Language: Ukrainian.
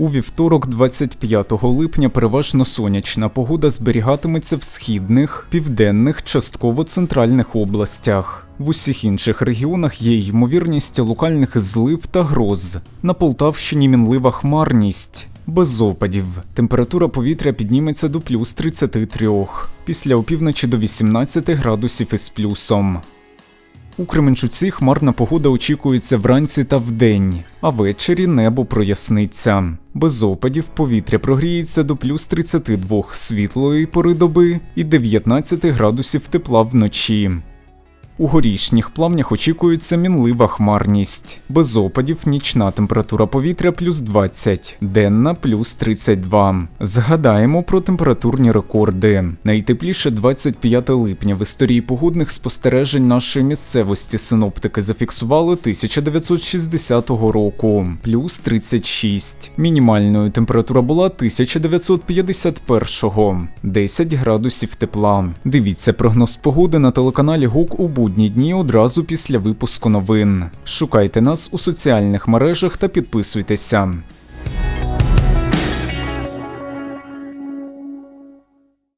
У вівторок, 25 липня, переважно сонячна погода зберігатиметься в східних, південних, частково центральних областях. В усіх інших регіонах є ймовірність локальних злив та гроз. На Полтавщині мінлива хмарність. Без опадів. Температура повітря підніметься до плюс 33. Після опівночі до 18 градусів із плюсом. У Кременчуці хмарна погода очікується вранці та вдень, а ввечері небо проясниться. Без опадів повітря прогріється до плюс 32 світлої пори доби і 19 градусів тепла вночі. У горішніх плавнях очікується мінлива хмарність. Без опадів нічна температура повітря плюс 20, денна плюс 32. Згадаємо про температурні рекорди. Найтепліше 25 липня в історії погодних спостережень нашої місцевості синоптики зафіксували 1960 року плюс 36. Мінімальною температура була 1951 10 градусів тепла. Дивіться прогноз погоди на телеканалі ГУК у будні дні одразу після випуску новин. Шукайте нас у соціальних мережах та підписуйтеся.